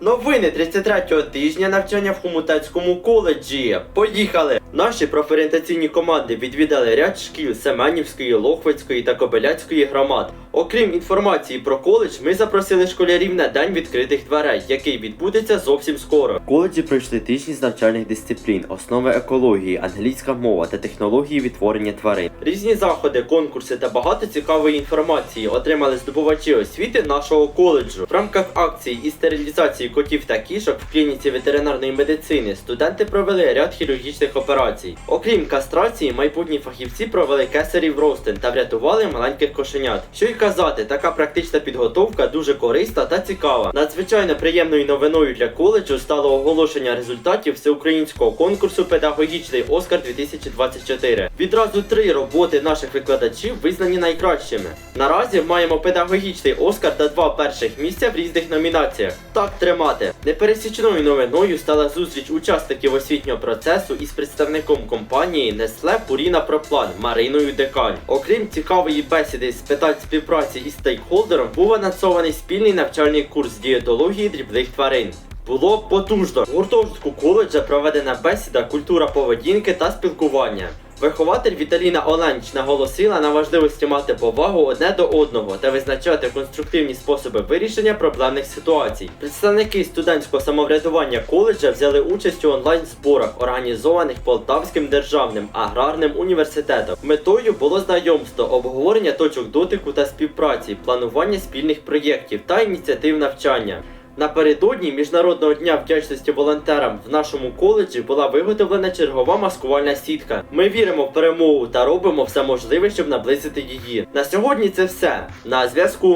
Новини 33-го тижня навчання в Хомутецькому коледжі. Поїхали! Наші профорієнтаційні команди відвідали ряд шкіл Семенівської, Лохвицької та Кобиляцької громад. Окрім інформації про коледж, ми запросили школярів на день відкритих дверей, який відбудеться зовсім скоро. В коледжі пройшли тижні з навчальних дисциплін, основи екології, англійська мова та технології відтворення тварин. Різні заходи, конкурси та багато цікавої інформації отримали здобувачі освіти нашого коледжу. В рамках акції із стерилізації котів та кішок в клініці ветеринарної медицини студенти провели ряд хірургічних операцій. Окрім кастрації, майбутні фахівці провели кесарів ростин та врятували маленьких кошенят. Що й казати, така практична підготовка дуже корисна та цікава. Надзвичайно приємною новиною для коледжу стало оголошення результатів всеукраїнського конкурсу Педагогічний Оскар 2024. Відразу три роботи наших викладачів визнані найкращими. Наразі маємо педагогічний Оскар та два перших місця в різних номінаціях. Так тримати. Непересічною новиною стала зустріч учасників освітнього процесу із представником компанії Nestle Purina Проплан Мариною Декаль. Окрім цікавої бесіди з питань співпраці із стейкхолдером, був анонсований спільний навчальний курс дієтології дрібних тварин. Було потужно. У гуртожитку коледжа проведена бесіда культура поведінки та спілкування. Вихователь Віталіна Оленч наголосила на важливості мати повагу одне до одного та визначати конструктивні способи вирішення проблемних ситуацій. Представники студентського самоврядування коледжа взяли участь у онлайн-зборах, організованих Полтавським державним аграрним університетом. Метою було знайомство, обговорення точок дотику та співпраці, планування спільних проєктів та ініціатив навчання. Напередодні Міжнародного дня вдячності волонтерам в нашому коледжі була виготовлена чергова маскувальна сітка. Ми віримо в перемогу та робимо все можливе, щоб наблизити її. На сьогодні це все. На зв'язку.